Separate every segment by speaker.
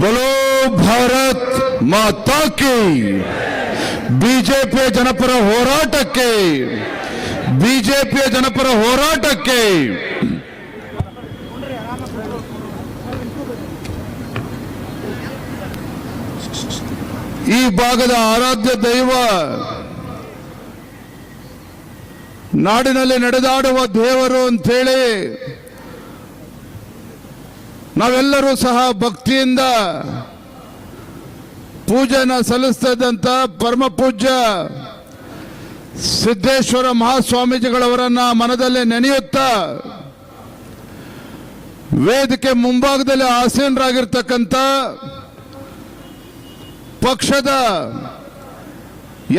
Speaker 1: ಬಲೋ ಭಾರತ್ ಮಾತಾಕಿ ಬಿಜೆಪಿಯ ಜನಪರ ಹೋರಾಟಕ್ಕೆ ಬಿಜೆಪಿಯ ಜನಪರ ಹೋರಾಟಕ್ಕೆ ಈ ಭಾಗದ ಆರಾಧ್ಯ ದೈವ ನಾಡಿನಲ್ಲಿ ನಡೆದಾಡುವ ದೇವರು ಅಂತೇಳಿ ನಾವೆಲ್ಲರೂ ಸಹ ಭಕ್ತಿಯಿಂದ ಪೂಜೆನ ಸಲ್ಲಿಸ್ತಾ ಇದ್ದಂತ ಪರಮ ಪೂಜ್ಯ ಸಿದ್ದೇಶ್ವರ ಮಹಾಸ್ವಾಮೀಜಿಗಳವರನ್ನ ಮನದಲ್ಲಿ ನೆನೆಯುತ್ತಾ ವೇದಿಕೆ ಮುಂಭಾಗದಲ್ಲಿ ಆಸೀನರಾಗಿರ್ತಕ್ಕಂಥ ಪಕ್ಷದ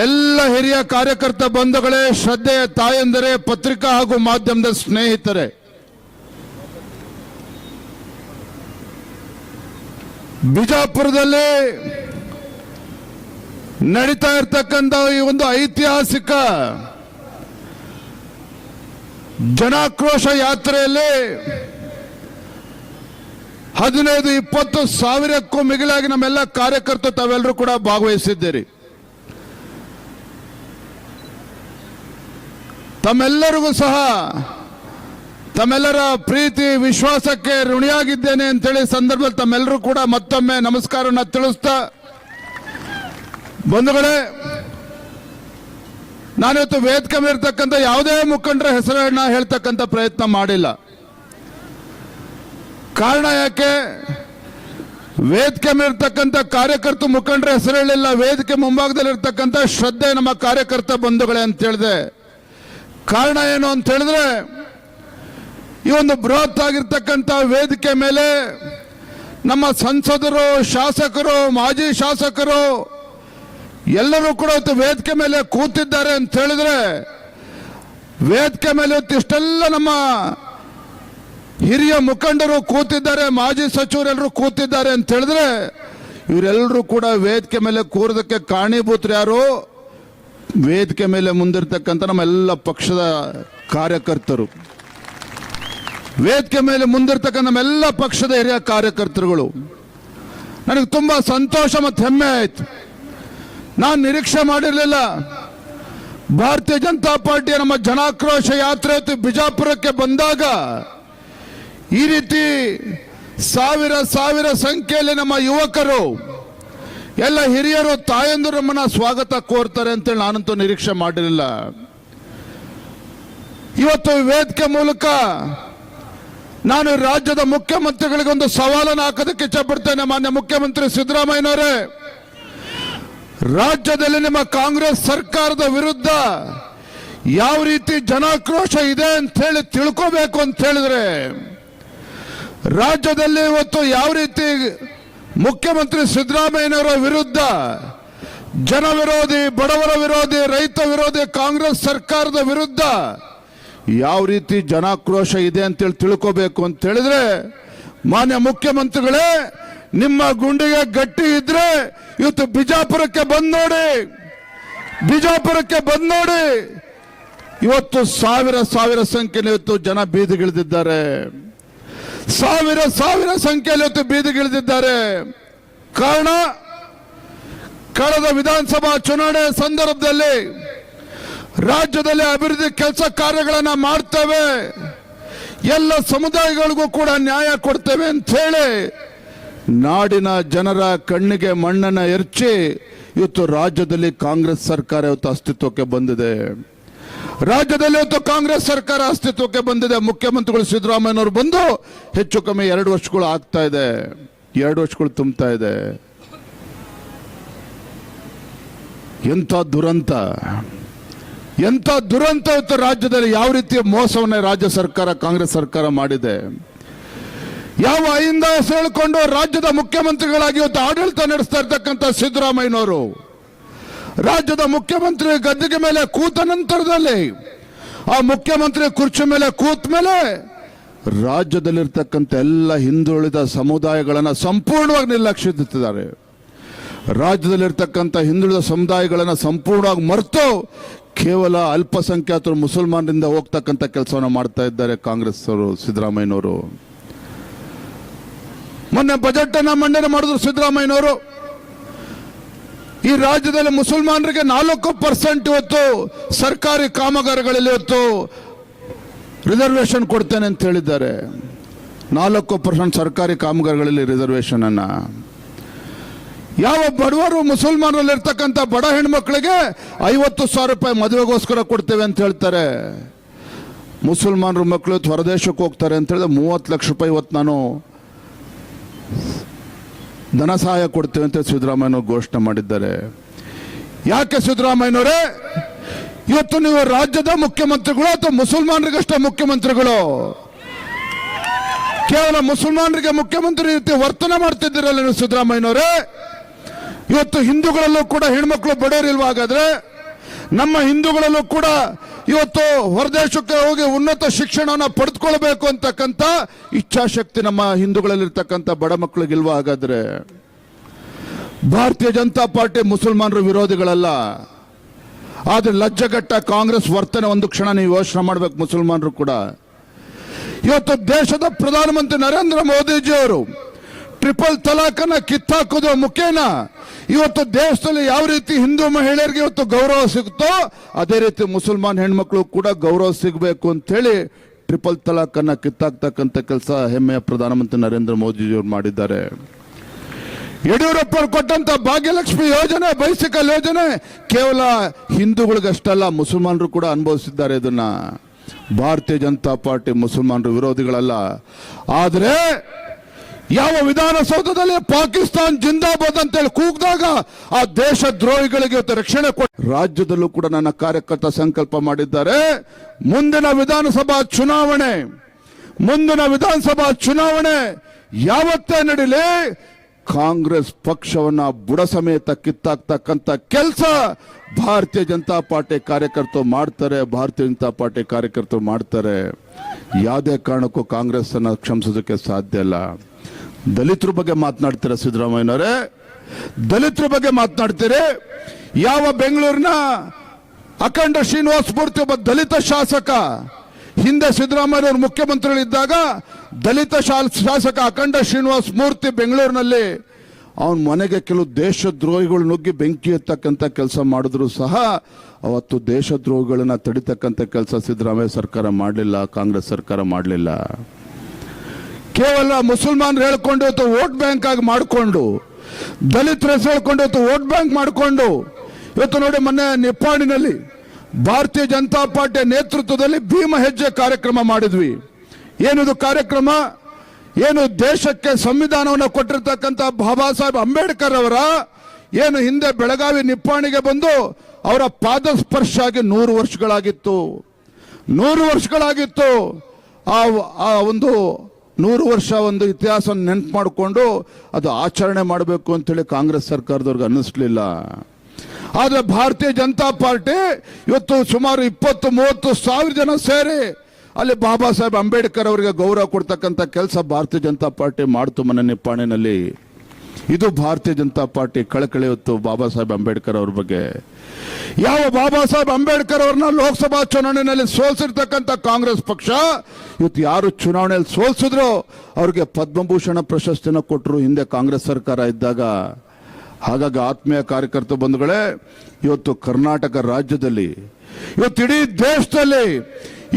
Speaker 1: ಎಲ್ಲ ಹಿರಿಯ ಕಾರ್ಯಕರ್ತ ಬಂಧುಗಳೇ, ಶ್ರದ್ಧೆಯ ತಾಯಂದರೆ, ಪತ್ರಿಕಾ ಹಾಗೂ ಮಾಧ್ಯಮದ ಸ್ನೇಹಿತರೆ ಬಿಜಾಪುರದಲ್ಲಿ ನಡೀತಾ ಇರ್ತಕ್ಕಂಥ ಈ ಒಂದು ಐತಿಹಾಸಿಕ ಜನಾಕ್ರೋಶ ಯಾತ್ರೆಯಲ್ಲಿ ಹದಿನೈದು, ಇಪ್ಪತ್ತು ಸಾವಿರಕ್ಕೂ ಮಿಗಿಲಾಗಿ ನಮ್ಮೆಲ್ಲ ಕಾರ್ಯಕರ್ತರು ತಾವೆಲ್ಲರೂ ಕೂಡ ಭಾಗವಹಿಸಿದ್ದೀರಿ. ತಮ್ಮೆಲ್ಲರಿಗೂ ಸಹ ತಮ್ಮೆಲ್ಲರ ಪ್ರೀತಿ, ವಿಶ್ವಾಸಕ್ಕೆ ಋಣಿಯಾಗಿದ್ದೇನೆ ಅಂತೇಳಿ ಸಂದರ್ಭದಲ್ಲಿ ತಮ್ಮೆಲ್ಲರೂ ಕೂಡ ಮತ್ತೊಮ್ಮೆ ನಮಸ್ಕಾರವನ್ನು ತಿಳಿಸ್ತಾ ಬಂಧುಗಳೇ, ನಾನಿವತ್ತು ವೇದಿಕೆ ಮೇಲಿರ್ತಕ್ಕಂಥ ಯಾವುದೇ ಮುಖಂಡರ ಹೆಸರನ್ನ ಹೇಳ್ತಕ್ಕಂಥ ಪ್ರಯತ್ನ ಮಾಡಿಲ್ಲ. ಕಾರಣ ಯಾಕೆ? ವೇದಿಕೆ ಮೇಲಿರ್ತಕ್ಕಂಥ ಕಾರ್ಯಕರ್ತ ಮುಖಂಡರ ಹೆಸರು ಹೇಳಿಲ್ಲ, ವೇದಿಕೆ ಮುಂಭಾಗದಲ್ಲಿ ಇರ್ತಕ್ಕಂಥ ಶ್ರದ್ಧೆ ನಮ್ಮ ಕಾರ್ಯಕರ್ತ ಬಂಧುಗಳೇ ಅಂತ ಹೇಳಿದೆ ಕಾರಣ ಏನು ಅಂತ ಹೇಳಿದ್ರೆ ಈ ಒಂದು ಬೃಹತ್ ಆಗಿರ್ತಕ್ಕಂಥ ವೇದಿಕೆ ಮೇಲೆ ನಮ್ಮ ಸಂಸದರು, ಶಾಸಕರು, ಮಾಜಿ ಶಾಸಕರು ಎಲ್ಲರೂ ಕೂಡ ಇವತ್ತು ವೇದಿಕೆ ಮೇಲೆ ಕೂತಿದ್ದಾರೆ ಅಂತ ಹೇಳಿದ್ರೆ ವೇದಿಕೆ ಮೇಲೆ ಇವತ್ತು ಇಷ್ಟೆಲ್ಲ ನಮ್ಮ ಹಿರಿಯ ಮುಖಂಡರು ಕೂತಿದ್ದಾರೆ, ಮಾಜಿ ಸಚಿವರೆಲ್ಲರೂ ಕೂತಿದ್ದಾರೆ ಅಂತ ಹೇಳಿದ್ರೆ ಇವರೆಲ್ಲರೂ ಕೂಡ ವೇದಿಕೆ ಮೇಲೆ ಕೂರೋದಕ್ಕೆ ಕಾರಣೀಭೂತರು ಯಾರು? ವೇದಿಕೆ ಮೇಲೆ ಮುಂದಿರ್ತಕ್ಕಂಥ ನಮ್ಮೆಲ್ಲ ಪಕ್ಷದ ಕಾರ್ಯಕರ್ತರು. ವೇದಿಕೆ ಮೇಲೆ ಮುಂದಿರ್ತಕ್ಕ ನಮ್ಮೆಲ್ಲ ಪಕ್ಷದ ಹಿರಿಯ ಕಾರ್ಯಕರ್ತರುಗಳು. ನನಗೆ ತುಂಬಾ ಸಂತೋಷ ಮತ್ತು ಹೆಮ್ಮೆ ಆಯ್ತು. ನಾನು ನಿರೀಕ್ಷೆ ಮಾಡಿರಲಿಲ್ಲ. ಭಾರತೀಯ ಜನತಾ ಪಾರ್ಟಿಯ ನಮ್ಮ ಜನಾಕ್ರೋಶ ಯಾತ್ರೆ ಬಿಜಾಪುರಕ್ಕೆ ಬಂದಾಗ ಈ ರೀತಿ ಸಾವಿರ ಸಾವಿರ ಸಂಖ್ಯೆಯಲ್ಲಿ ನಮ್ಮ ಯುವಕರು, ಎಲ್ಲ ಹಿರಿಯರು, ತಾಯಂದಿರು ನಮ್ಮನ್ನ ಸ್ವಾಗತ ಕೋರ್ತಾರೆ ಅಂತೇಳಿ ನಾನಂತೂ ನಿರೀಕ್ಷೆ ಮಾಡಿರಲಿಲ್ಲ. ಇವತ್ತು ವೇದಿಕೆ ಮೂಲಕ ನಾನು ರಾಜ್ಯದ ಮುಖ್ಯಮಂತ್ರಿಗಳಿಗೆ ಒಂದು ಸವಾಲನ್ನು ಹಾಕೋದಕ್ಕೆ ಇಚ್ಛಪಡ್ತೇನೆ, ಮಾನ್ಯ ಮುಖ್ಯಮಂತ್ರಿ ಸಿದ್ದರಾಮಯ್ಯನವರೇ. ರಾಜ್ಯದಲ್ಲಿ ನಿಮ್ಮ ಕಾಂಗ್ರೆಸ್ ಸರ್ಕಾರದ ವಿರುದ್ಧ ಯಾವ ರೀತಿ ಜನಾಕ್ರೋಶ ಇದೆ ಅಂತ ಹೇಳಿ ತಿಳ್ಕೋಬೇಕು ಅಂತ ಹೇಳಿದ್ರೆ, ರಾಜ್ಯದಲ್ಲಿ ಇವತ್ತು ಯಾವ ರೀತಿ ಮುಖ್ಯಮಂತ್ರಿ ಸಿದ್ದರಾಮಯ್ಯನವರ ವಿರುದ್ಧ ಜನ ವಿರೋಧಿ ಬಡವರ ವಿರೋಧಿ, ರೈತ ವಿರೋಧಿ ಕಾಂಗ್ರೆಸ್ ಸರ್ಕಾರದ ವಿರುದ್ಧ ಯಾವ ರೀತಿ ಜನಾಕ್ರೋಶ ಇದೆ ಅಂತೇಳಿ ತಿಳ್ಕೋಬೇಕು ಅಂತ ಹೇಳಿದ್ರೆ, ಮಾನ್ಯ ಮುಖ್ಯಮಂತ್ರಿಗಳೇ, ನಿಮ್ಮ ಗುಂಡಿಗೆ ಗಟ್ಟಿ ಇದ್ರೆ ಇವತ್ತು ಬಿಜಾಪುರಕ್ಕೆ ಬಂದ್ ನೋಡಿ, ಬಿಜಾಪುರಕ್ಕೆ ಬಂದ್ ನೋಡಿ. ಇವತ್ತು ಸಾವಿರ ಸಾವಿರ ಸಂಖ್ಯೆಯಲ್ಲಿ ಇವತ್ತು ಜನ ಬೀದಿಗಿಳಿದಿದ್ದಾರೆ ಸಾವಿರ ಸಾವಿರ ಸಂಖ್ಯೆಯಲ್ಲಿ ಇವತ್ತು ಬೀದಿಗಿಳಿದಿದ್ದಾರೆ ಕಾರಣ, ಕಳೆದ ವಿಧಾನಸಭಾ ಚುನಾವಣೆ ಸಂದರ್ಭದಲ್ಲಿ ರಾಜ್ಯದಲ್ಲಿ ಅಭಿವೃದ್ಧಿ ಕೆಲಸ ಕಾರ್ಯಗಳನ್ನ ಮಾಡ್ತೇವೆ. ಎಲ್ಲ ಸಮುದಾಯಗಳಿಗೂ ಕೂಡ ನ್ಯಾಯ ಕೊಡ್ತೇವೆ ಅಂತ ಹೇಳಿ ನಾಡಿನ ಜನರ ಕಣ್ಣಿಗೆ ಮಣ್ಣನ್ನ ಎರಚಿ ಇವತ್ತು ರಾಜ್ಯದಲ್ಲಿ ಕಾಂಗ್ರೆಸ್ ಸರ್ಕಾರ ಇವತ್ತು ಅಸ್ತಿತ್ವಕ್ಕೆ ಬಂದಿದೆ. ರಾಜ್ಯದಲ್ಲಿ ಇವತ್ತು ಕಾಂಗ್ರೆಸ್ ಸರ್ಕಾರ ಅಸ್ತಿತ್ವಕ್ಕೆ ಬಂದಿದೆ. ಮುಖ್ಯಮಂತ್ರಿಗಳು ಸಿದ್ದರಾಮಯ್ಯನವರು ಬಂದು ಹೆಚ್ಚು ಕಮ್ಮಿ ಎರಡು ವರ್ಷಗಳು ಆಗ್ತಾ ಇದೆ. ಎರಡು ವರ್ಷಗಳು ತುಂಬ್ತಾ ಇದೆ. ಎಂಥ ದುರಂತ. ಎಂಥ ದುರಂತ ಇತ್ತು ರಾಜ್ಯದಲ್ಲಿ, ಯಾವ ರೀತಿಯ ಮೋಸವನ್ನ ರಾಜ್ಯ ಸರ್ಕಾರ, ಕಾಂಗ್ರೆಸ್ ಸರ್ಕಾರ ಮಾಡಿದೆ? ಯಾವ ಅಹಿಂದ ಸೇಳ್ಕೊಂಡು ರಾಜ್ಯದ ಮುಖ್ಯಮಂತ್ರಿಗಳಾಗಿ ಇವತ್ತು ಆಡಳಿತ ನಡೆಸ್ತಾ ಇರ್ತಕ್ಕಂಥ ಸಿದ್ದರಾಮಯ್ಯನವರು? ರಾಜ್ಯದ ಮುಖ್ಯಮಂತ್ರಿ ಗದ್ದಿಗೆ ಮೇಲೆ ಕೂತ ನಂತರದಲ್ಲಿ, ಆ ಮುಖ್ಯಮಂತ್ರಿ ಕುರ್ಚಿ ಮೇಲೆ ಕೂತ ಮೇಲೆ ರಾಜ್ಯದಲ್ಲಿರ್ತಕ್ಕಂಥ ಎಲ್ಲ ಹಿಂದುಳಿದ ಸಮುದಾಯಗಳನ್ನ ಸಂಪೂರ್ಣವಾಗಿ ನಿರ್ಲಕ್ಷಿಸುತ್ತಿದ್ದಾರೆ. ರಾಜ್ಯದಲ್ಲಿರ್ತಕ್ಕಂಥ ಹಿಂದುಳಿದ ಸಮುದಾಯಗಳನ್ನು ಸಂಪೂರ್ಣವಾಗಿ ಮರೆತು ಕೇವಲ ಅಲ್ಪಸಂಖ್ಯಾತರು ಮುಸಲ್ಮಾನರಿಂದ ಹೋಗ್ತಕ್ಕಂಥ ಕೆಲಸವನ್ನು ಮಾಡ್ತಾ ಇದ್ದಾರೆ ಕಾಂಗ್ರೆಸ್ ಅವರು ಸಿದ್ದರಾಮಯ್ಯನವರು. ಮೊನ್ನೆ ಬಜೆಟ್ ಅನ್ನ ಮಂಡನೆ ಮಾಡಿದ್ರು ಸಿದ್ದರಾಮಯ್ಯನವರು. ಈ ರಾಜ್ಯದಲ್ಲಿ ಮುಸಲ್ಮಾನರಿಗೆ ನಾಲ್ಕು ಪರ್ಸೆಂಟ್ ಇವತ್ತು ಸರ್ಕಾರಿ ಕಾಮಗಾರಿಗಳಲ್ಲಿ ಇವತ್ತು ರಿಸರ್ವೇಶನ್ ಕೊಡ್ತೇನೆ ಅಂತ ಹೇಳಿದ್ದಾರೆ. ನಾಲ್ಕು ಪರ್ಸೆಂಟ್ ಸರ್ಕಾರಿ ಕಾಮಗಾರಿಗಳಲ್ಲಿ ರಿಸರ್ವೇಶನ್ ಅನ್ನ. ಯಾವ ಬಡವರು ಮುಸಲ್ಮಾನರಲ್ಲಿ ಇರ್ತಕ್ಕಂಥ ಬಡ ಹೆಣ್ಮಕ್ಳಿಗೆ ಐವತ್ತು ಸಾವಿರ ರೂಪಾಯಿ ಮದುವೆಗೋಸ್ಕರ ಕೊಡ್ತೇವೆ ಅಂತ ಹೇಳ್ತಾರೆ. ಮುಸಲ್ಮಾನರ ಮಕ್ಕಳು ಹೊರದೇಶಕ್ಕೆ ಹೋಗ್ತಾರೆ ಅಂತ ಹೇಳಿದ್ರೆ ಮೂವತ್ತು ಲಕ್ಷ ರೂಪಾಯಿ ಇವತ್ತು ನಾನು ಧನ ಸಹಾಯ ಕೊಡ್ತೇವೆ ಅಂತ ಸಿದ್ದರಾಮಯ್ಯ ಘೋಷಣೆ ಮಾಡಿದ್ದಾರೆ. ಯಾಕೆ ಸಿದ್ದರಾಮಯ್ಯನವರೇ? ಇವತ್ತು ನೀವು ರಾಜ್ಯದ ಮುಖ್ಯಮಂತ್ರಿಗಳು ಅಥವಾ ಮುಸಲ್ಮಾನರಿಗಷ್ಟೇ ಮುಖ್ಯಮಂತ್ರಿಗಳು? ಕೇವಲ ಮುಸಲ್ಮಾನರಿಗೆ ಮುಖ್ಯಮಂತ್ರಿ ರೀತಿ ವರ್ತನೆ ಮಾಡ್ತಿದ್ದೀರಲ್ಲ ನೀವು ಸಿದ್ದರಾಮಯ್ಯನವರೇ? ಇವತ್ತು ಹಿಂದೂಗಳಲ್ಲೂ ಕೂಡ ಹೆಣ್ಮಕ್ಳು ಬಡವರಿಲ್ವಾ ಹಾಗಾದ್ರೆ ನಮ್ಮ ಹಿಂದೂಗಳಲ್ಲೂ ಕೂಡ ಇವತ್ತು ಹೊರದೇಶಕ್ಕೆ ಹೋಗಿ ಉನ್ನತ ಶಿಕ್ಷಣವನ್ನು ಪಡೆದುಕೊಳ್ಬೇಕು ಅಂತಕ್ಕಂಥ ಇಚ್ಛಾಶಕ್ತಿ ನಮ್ಮ ಹಿಂದೂಗಳಲ್ಲಿರ್ತಕ್ಕಂಥ ಬಡ ಮಕ್ಕಳಿಗಿಲ್ವಾ ಹಾಗಾದ್ರೆ ಭಾರತೀಯ ಜನತಾ ಪಾರ್ಟಿ ಮುಸಲ್ಮಾನರು ವಿರೋಧಿಗಳಲ್ಲ. ಆದರೆ ಲಜ್ಜಗಟ್ಟ ಕಾಂಗ್ರೆಸ್ ವರ್ತನೆ ಒಂದು ಕ್ಷಣ ನೀವು ಯೋಚನೆ ಮಾಡ್ಬೇಕು ಮುಸಲ್ಮಾನರು ಕೂಡ. ಇವತ್ತು ದೇಶದ ಪ್ರಧಾನಮಂತ್ರಿ ನರೇಂದ್ರ ಮೋದಿಜಿಯವರು ಟ್ರಿಪಲ್ ತಲಾಖನ್ನ ಕಿತ್ತಾಕೋದು ಮುಖೇನ? ಇವತ್ತು ದೇಶದಲ್ಲಿ ಯಾವ ರೀತಿ ಹಿಂದೂ ಮಹಿಳೆಯರಿಗೆ ಇವತ್ತು ಗೌರವ ಸಿಗುತ್ತೋ, ಅದೇ ರೀತಿ ಮುಸಲ್ಮಾನ್ ಹೆಣ್ಮಕ್ಳು ಕೂಡ ಗೌರವ ಸಿಗಬೇಕು ಅಂತ ಹೇಳಿ ಟ್ರಿಪಲ್ ತಲಾಖನ್ನ ಕಿತ್ತಾಕ್ತಕ್ಕಂಥ ಕೆಲಸ ಹೆಮ್ಮೆಯ ಪ್ರಧಾನಮಂತ್ರಿ ನರೇಂದ್ರ ಮೋದಿಜಿಯವರು ಮಾಡಿದ್ದಾರೆ. ಯಡಿಯೂರಪ್ಪ ಕೊಟ್ಟಂತ ಭಾಗ್ಯಲಕ್ಷ್ಮಿ ಯೋಜನೆ, ಬೈಸಿಕಲ್ ಯೋಜನೆ ಕೇವಲ ಹಿಂದೂಗಳಿಗಷ್ಟಲ್ಲ, ಮುಸಲ್ಮಾನರು ಕೂಡ ಅನುಭವಿಸಿದ್ದಾರೆ ಇದನ್ನ. ಭಾರತೀಯ ಜನತಾ ಪಾರ್ಟಿ ಮುಸಲ್ಮಾನರು ವಿರೋಧಿಗಳಲ್ಲ. ಆದರೆ ಯಾವ ವಿಧಾನಸೌಧದಲ್ಲಿ ಪಾಕಿಸ್ತಾನ್ ಜಿಂದಾಬಾದ್ ಅಂತ ಹೇಳಿ ಕೂಗಿದಾಗ ಆ ದೇಶ ದ್ರೋಹಿಗಳಿಗೆ ರಕ್ಷಣೆ ಕೊಟ್ಟು ರಾಜ್ಯದಲ್ಲೂ ಕೂಡ ನನ್ನ ಕಾರ್ಯಕರ್ತ ಸಂಕಲ್ಪ ಮಾಡಿದ್ದಾರೆ. ಮುಂದಿನ ವಿಧಾನಸಭಾ ಚುನಾವಣೆ, ಮುಂದಿನ ವಿಧಾನಸಭಾ ಚುನಾವಣೆ ಯಾವತ್ತೇ ನಡೀಲಿ, ಕಾಂಗ್ರೆಸ್ ಪಕ್ಷವನ್ನ ಬುಡ ಸಮೇತ ಕಿತ್ತಾಕ್ತಕ್ಕಂಥ ಕೆಲಸ ಭಾರತೀಯ ಜನತಾ ಪಾರ್ಟಿ ಕಾರ್ಯಕರ್ತರು ಮಾಡ್ತಾರೆ, ಭಾರತೀಯ ಜನತಾ ಪಾರ್ಟಿ ಕಾರ್ಯಕರ್ತರು ಮಾಡ್ತಾರೆ. ಯಾವುದೇ ಕಾರಣಕ್ಕೂ ಕಾಂಗ್ರೆಸ್ ಅನ್ನ ಕ್ಷಮಿಸೋದಕ್ಕೆ ಸಾಧ್ಯ ಇಲ್ಲ. ದಲಿತರ ಬಗ್ಗೆ ಮಾತನಾಡ್ತೀರಾ ಸಿದ್ದರಾಮಯ್ಯನವರೇ? ದಲಿತರ ಬಗ್ಗೆ ಮಾತನಾಡ್ತೀರಿ? ಯಾವ ಬೆಂಗಳೂರಿನ ಅಖಂಡ ಶ್ರೀನಿವಾಸ ಮೂರ್ತಿ ಒಬ್ಬ ದಲಿತ ಶಾಸಕ? ಹಿಂದೆ ಸಿದ್ದರಾಮಯ್ಯನವರು ಮುಖ್ಯಮಂತ್ರಿಗಳಿದ್ದಾಗ ದಲಿತ ಶಾಸಕ ಅಖಂಡ ಶ್ರೀನಿವಾಸ ಮೂರ್ತಿ ಬೆಂಗಳೂರಿನಲ್ಲಿ ಅವನ ಮನೆಗೆ ಕೆಲವು ದೇಶದ್ರೋಹಿಗಳು ನುಗ್ಗಿ ಬೆಂಕಿ ಎತ್ತಕ್ಕಂಥ ಕೆಲಸ ಮಾಡಿದ್ರು ಸಹ ಅವತ್ತು ದೇಶದ್ರೋಹಿಗಳನ್ನ ತಡಿತಕ್ಕಂಥ ಕೆಲಸ ಸಿದ್ದರಾಮಯ್ಯ ಸರ್ಕಾರ ಮಾಡಲಿಲ್ಲ, ಕಾಂಗ್ರೆಸ್ ಸರ್ಕಾರ ಮಾಡಲಿಲ್ಲ. ಕೇವಲ ಮುಸಲ್ಮಾನರು ಹೇಳ್ಕೊಂಡು ಅಥವಾ ವೋಟ್ ಬ್ಯಾಂಕ್ ಆಗಿ ಮಾಡಿಕೊಂಡು, ದಲಿತರ ಹೇಳ್ಕೊಂಡು ಅಥವಾ ವೋಟ್ ಬ್ಯಾಂಕ್ ಮಾಡಿಕೊಂಡು, ಇವತ್ತು ನೋಡಿ ಮೊನ್ನೆ ನಿಪ್ಪಾಣಿನಲ್ಲಿ ಭಾರತೀಯ ಜನತಾ ಪಾರ್ಟಿಯ ನೇತೃತ್ವದಲ್ಲಿ ಭೀಮ ಹೆಜ್ಜೆ ಕಾರ್ಯಕ್ರಮ ಮಾಡಿದ್ವಿ. ಏನಿದು ಕಾರ್ಯಕ್ರಮ? ಏನು ದೇಶಕ್ಕೆ ಸಂವಿಧಾನವನ್ನು ಕೊಟ್ಟಿರ್ತಕ್ಕಂಥ ಬಾಬಾ ಸಾಹೇಬ್ ಅಂಬೇಡ್ಕರ್ ಅವರ ಏನು ಹಿಂದೆ ಬೆಳಗಾವಿ ನಿಪ್ಪಾಣಿಗೆ ಬಂದು ಅವರ ಪಾದ ಸ್ಪರ್ಶ ಆಗಿ ನೂರು ವರ್ಷಗಳಾಗಿತ್ತು. ನೂರು ವರ್ಷಗಳಾಗಿತ್ತು. ಆ ಒಂದು ನೂರು ವರ್ಷ ಒಂದು ಇತಿಹಾಸವನ್ನು ನೆನ್ಪು ಮಾಡಿಕೊಂಡು ಅದು ಆಚರಣೆ ಮಾಡಬೇಕು ಅಂತೇಳಿ ಕಾಂಗ್ರೆಸ್ ಸರ್ಕಾರದವ್ರಿಗೆ ಅನ್ನಿಸ್ಲಿಲ್ಲ. ಆದರೆ ಭಾರತೀಯ ಜನತಾ ಪಾರ್ಟಿ ಇವತ್ತು ಸುಮಾರು ಇಪ್ಪತ್ತು ಮೂವತ್ತು ಸಾವಿರ ಜನ ಸೇರಿ ಅಲ್ಲಿ ಬಾಬಾ ಸಾಹೇಬ್ ಅಂಬೇಡ್ಕರ್ ಅವರಿಗೆ ಗೌರವ ಕೊಡ್ತಕ್ಕಂಥ ಕೆಲಸ ಭಾರತೀಯ ಜನತಾ ಪಾರ್ಟಿ ಮಾಡ್ತು ಮನೆ ನಿಪ್ಪಾಣಿನಲ್ಲಿ. ಇದು ಭಾರತೀಯ ಜನತಾ ಪಾರ್ಟಿ ಕಳಕಳಿ ಬಾಬಾ ಸಾಹೇಬ್ ಅಂಬೇಡ್ಕರ್ ಅವ್ರ ಬಗ್ಗೆ. ಯಾವ ಬಾಬಾ ಸಾಹೇಬ್ ಅಂಬೇಡ್ಕರ್ ಅವ್ರನ್ನ ಲೋಕಸಭಾ ಚುನಾವಣೆಯಲ್ಲಿ ಸೋಲ್ಸಿರ್ತಕ್ಕಂಥ ಕಾಂಗ್ರೆಸ್ ಪಕ್ಷ, ಇವತ್ತು ಯಾರು ಚುನಾವಣೆಯಲ್ಲಿ ಸೋಲ್ಸಿದ್ರು, ಅವ್ರಿಗೆ ಪದ್ಮಭೂಷಣ ಪ್ರಶಸ್ತಿನ ಕೊಟ್ಟರು ಹಿಂದೆ ಕಾಂಗ್ರೆಸ್ ಸರ್ಕಾರ ಇದ್ದಾಗ. ಹಾಗಾಗಿ ಆತ್ಮೀಯ ಕಾರ್ಯಕರ್ತ ಬಂಧುಗಳೇ, ಇವತ್ತು ಕರ್ನಾಟಕ ರಾಜ್ಯದಲ್ಲಿ, ಇವತ್ತು ಇಡೀ ದೇಶದಲ್ಲಿ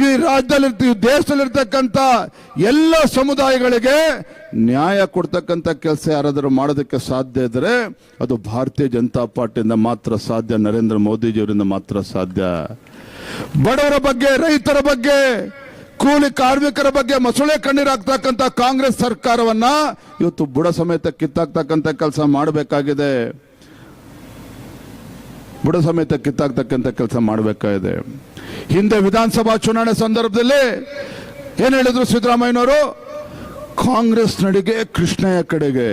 Speaker 1: ಈ ರಾಜ್ಯದಲ್ಲಿ ಈ ದೇಶದಲ್ಲಿರ್ತಕ್ಕಂಥ ಎಲ್ಲ ಸಮುದಾಯಗಳಿಗೆ ನ್ಯಾಯ ಕೊಡ್ತಕ್ಕಂಥ ಕೆಲಸ ಯಾರಾದರೂ ಮಾಡೋದಕ್ಕೆ ಸಾಧ್ಯ ಇದ್ರೆ ಅದು ಭಾರತೀಯ ಜನತಾ ಪಾರ್ಟಿಯಿಂದ ಮಾತ್ರ ಸಾಧ್ಯ, ನರೇಂದ್ರ ಮೋದಿಜಿಯವರಿಂದ ಮಾತ್ರ ಸಾಧ್ಯ. ಬಡವರ ಬಗ್ಗೆ, ರೈತರ ಬಗ್ಗೆ, ಕೂಲಿ ಕಾರ್ಮಿಕರ ಬಗ್ಗೆ ಮೊಸಳೆ ಕಣ್ಣೀರಾಗ್ತಕ್ಕಂಥ ಕಾಂಗ್ರೆಸ್ ಸರ್ಕಾರವನ್ನ ಇವತ್ತು ಬುಡ ಸಮೇತ ಕಿತ್ತಾಕ್ತಕ್ಕಂಥ ಕೆಲಸ ಮಾಡಬೇಕಾಗಿದೆ. ಬುಡ ಸಮೇತ ಕಿತ್ತಾಕ್ತಕ್ಕಂಥ ಕೆಲಸ ಮಾಡಬೇಕಾಗಿದೆ. ಹಿಂದೆ ವಿಧಾನಸಭಾ ಚುನಾವಣೆ ಸಂದರ್ಭದಲ್ಲಿ ಏನು ಹೇಳಿದ್ರು ಸಿದ್ದರಾಮಯ್ಯನವರು? ಕಾಂಗ್ರೆಸ್ ನಡಿಗೆ ಕೃಷ್ಣಯ್ಯ ಕಡೆಗೆ.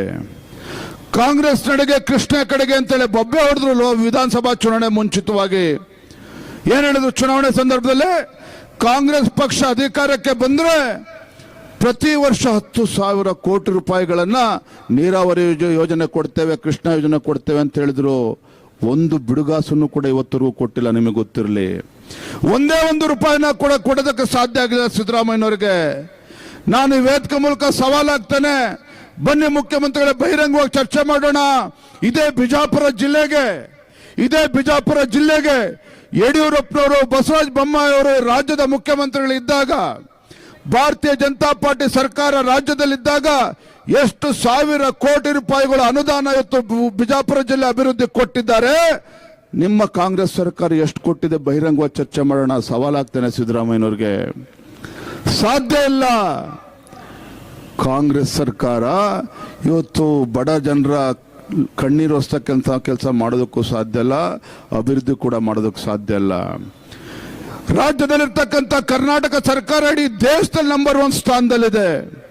Speaker 1: ಕಾಂಗ್ರೆಸ್ ನಡಿಗೆ ಕೃಷ್ಣ ಕಡೆಗೆ ಅಂತೇಳಿ ಬೊಬ್ಬೆ ಹೊಡೆದ್ರು ವಿಧಾನಸಭಾ ಚುನಾವಣೆ ಮುಂಚಿತವಾಗಿ. ಏನು ಹೇಳಿದ್ರು ಚುನಾವಣೆ ಸಂದರ್ಭದಲ್ಲಿ? ಕಾಂಗ್ರೆಸ್ ಪಕ್ಷ ಅಧಿಕಾರಕ್ಕೆ ಬಂದ್ರೆ ಪ್ರತಿ ವರ್ಷ ಹತ್ತು ಸಾವಿರ ಕೋಟಿ ರೂಪಾಯಿಗಳನ್ನು ನೀರಾವರಿ ಯೋಜನೆ ಕೊಡ್ತೇವೆ, ಕೃಷ್ಣ ಯೋಜನೆ ಕೊಡ್ತೇವೆ ಅಂತ ಹೇಳಿದ್ರು. ಒಂದು ಬಿಡುಗಾಸನ್ನು ಕೂಡ ಇವತ್ತರೆಗೂ ಕೊಟ್ಟಿಲ್ಲ, ನಿಮಗೆ ಗೊತ್ತಿರಲಿ. ಒಂದೇ ಒಂದು ರೂಪಾಯಿನ ಕೂಡ ಕೊಡೋದಕ್ಕೆ ಸಾಧ್ಯ ಆಗಿಲ್ಲ ಸಿದ್ದರಾಮಯ್ಯನವರಿಗೆ. ನಾನು ವೇದಿಕೆ ಮೂಲಕ ಸವಾಲಾಗ್ತೇನೆ ಬನ್ನಿ ಮುಖ್ಯಮಂತ್ರಿಗಳ, ಬಹಿರಂಗವಾಗಿ ಚರ್ಚೆ ಮಾಡೋಣ. ಇದೇ ಬಿಜಾಪುರ ಜಿಲ್ಲೆಗೆ, ಇದೇ ಬಿಜಾಪುರ ಜಿಲ್ಲೆಗೆ ಯಡಿಯೂರಪ್ಪನವರು, ಬಸವರಾಜ ಬೊಮ್ಮಾಯಿಯವರು ರಾಜ್ಯದ ಮುಖ್ಯಮಂತ್ರಿಗಳಿದ್ದಾಗ, ಭಾರತೀಯ ಜನತಾ ಪಾರ್ಟಿ ಸರ್ಕಾರ ರಾಜ್ಯದಲ್ಲಿದ್ದಾಗ ಎಷ್ಟು ಸಾವಿರ ಕೋಟಿ ರೂಪಾಯಿಗಳ ಅನುದಾನ ಇವತ್ತು ಬಿಜಾಪುರ ಜಿಲ್ಲೆ ಅಭಿವೃದ್ಧಿ ಕೊಟ್ಟಿದ್ದಾರೆ. ನಿಮ್ಮ ಕಾಂಗ್ರೆಸ್ ಸರ್ಕಾರ ಎಷ್ಟು ಕೊಟ್ಟಿದೆ ಬಹಿರಂಗವಾಗಿ ಚರ್ಚೆ ಮಾಡೋಣ. ಸವಾಲಾಗ್ತೇನೆ ಸಿದ್ದರಾಮಯ್ಯನವ್ರಿಗೆ. ಸಾಧ್ಯ ಇಲ್ಲ. ಕಾಂಗ್ರೆಸ್ ಸರ್ಕಾರ ಇವತ್ತು ಬಡ ಜನರ ಕಣ್ಣೀರು ಹೊಸ್ತಕ್ಕಂಥ ಕೆಲಸ ಮಾಡೋದಕ್ಕೂ ಸಾಧ್ಯ ಇಲ್ಲ. ಅಭಿವೃದ್ಧಿ ಕೂಡ ಮಾಡೋದಕ್ಕೂ ಸಾಧ್ಯ ಇಲ್ಲ. ರಾಜ್ಯದಲ್ಲಿರ್ತಕ್ಕಂಥ ಕರ್ನಾಟಕ ಸರ್ಕಾರ ಇಡೀ ದೇಶದಲ್ಲಿ ನಂಬರ್ ಒನ್ ಸ್ಥಾನದಲ್ಲಿದೆ.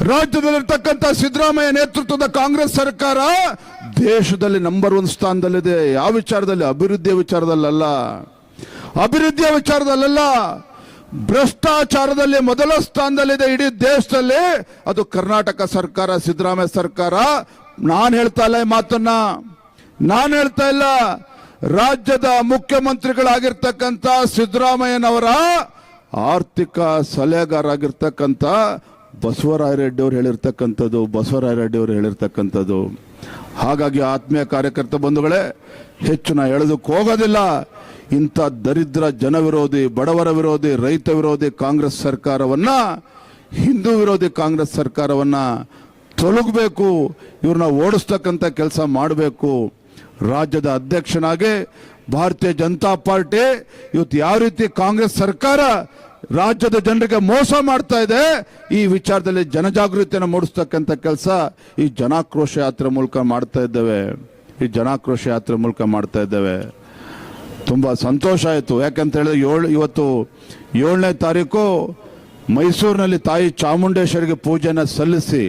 Speaker 1: ರಾಜ್ಯದಲ್ಲಿರ್ತಕ್ಕಂಥ ಸಿದ್ದರಾಮಯ್ಯ ನೇತೃತ್ವದ ಕಾಂಗ್ರೆಸ್ ಸರ್ಕಾರ ದೇಶದಲ್ಲಿ ನಂಬರ್ ಒನ್ ಸ್ಥಾನದಲ್ಲಿದೆ. ಯಾವ ವಿಚಾರದಲ್ಲಿ? ಅಭಿವೃದ್ಧಿಯ ವಿಚಾರದಲ್ಲಲ್ಲ. ಅಭಿವೃದ್ಧಿಯ ವಿಚಾರದಲ್ಲಲ್ಲ. ಭ್ರಷ್ಟಾಚಾರದಲ್ಲಿ ಮೊದಲ ಸ್ಥಾನದಲ್ಲಿದೆ ಇಡೀ ದೇಶದಲ್ಲಿ. ಅದು ಕರ್ನಾಟಕ ಸರ್ಕಾರ, ಸಿದ್ದರಾಮಯ್ಯ ಸರ್ಕಾರ. ನಾನು ಹೇಳ್ತಾ ಇಲ್ಲ ಈ ಮಾತನ್ನ. ನಾನು ಹೇಳ್ತಾ ಇಲ್ಲ. ರಾಜ್ಯದ ಮುಖ್ಯಮಂತ್ರಿಗಳಾಗಿರ್ತಕ್ಕಂಥ ಸಿದ್ದರಾಮಯ್ಯನವರ ಆರ್ಥಿಕ ಸಲಹೆಗಾರಾಗಿರ್ತಕ್ಕಂಥ ಬಸವರಾಯ ರೆಡ್ಡಿ ಅವರು ಹೇಳಿರ್ತಕ್ಕಂಥದ್ದು, ಬಸವರಾಯ ರೆಡ್ಡಿ ಅವರು ಹೇಳಿರ್ತಕ್ಕಂಥದ್ದು. ಹಾಗಾಗಿ ಆತ್ಮೀಯ ಕಾರ್ಯಕರ್ತ ಬಂಧುಗಳೇ, ಹೆಚ್ಚು ನಾ ಹೇಳೋದಕ್ಕೆ ಹೋಗೋದಿಲ್ಲ. ಇಂಥ ದರಿದ್ರ ಜನ ವಿರೋಧಿ ಬಡವರ ವಿರೋಧಿ, ರೈತ ವಿರೋಧಿ ಕಾಂಗ್ರೆಸ್ ಸರ್ಕಾರವನ್ನು, ಹಿಂದೂ ವಿರೋಧಿ ಕಾಂಗ್ರೆಸ್ ಸರ್ಕಾರವನ್ನು ತೊಲಗಬೇಕು. ಇವ್ರನ್ನ ಓಡಿಸ್ತಕ್ಕಂಥ ಕೆಲಸ ಮಾಡಬೇಕು. ರಾಜ್ಯದ ಅಧ್ಯಕ್ಷನಾಗಿ ಭಾರತೀಯ ಜನತಾ ಪಾರ್ಟಿ ಇವತ್ತು ಯಾವ ರೀತಿ ಕಾಂಗ್ರೆಸ್ ಸರ್ಕಾರ ರಾಜ್ಯದ ಜನರಿಗೆ ಮೋಸ ಮಾಡ್ತಾ ಇದೆ. ಈ ವಿಚಾರದಲ್ಲಿ ಜನಜಾಗೃತಿಯನ್ನು ಮೂಡಿಸ್ತಕ್ಕಂಥ ಕೆಲಸ ಈ ಜನಾಕ್ರೋಶ ಯಾತ್ರೆ ಮೂಲಕ ಮಾಡ್ತಾ ಇದ್ದೇವೆ. ಈ ಜನಾಕ್ರೋಶ ಯಾತ್ರೆ ಮೂಲಕ ಮಾಡ್ತಾ ಇದ್ದೇವೆ. ತುಂಬ ಸಂತೋಷ ಆಯಿತು. ಯಾಕಂತ ಹೇಳಿದ್ರೆ ಏಳು, ಇವತ್ತು ಏಳನೇ ತಾರೀಕು ಮೈಸೂರಿನಲ್ಲಿ ತಾಯಿ ಚಾಮುಂಡೇಶ್ವರಿಗೆ ಪೂಜೆನ ಸಲ್ಲಿಸಿ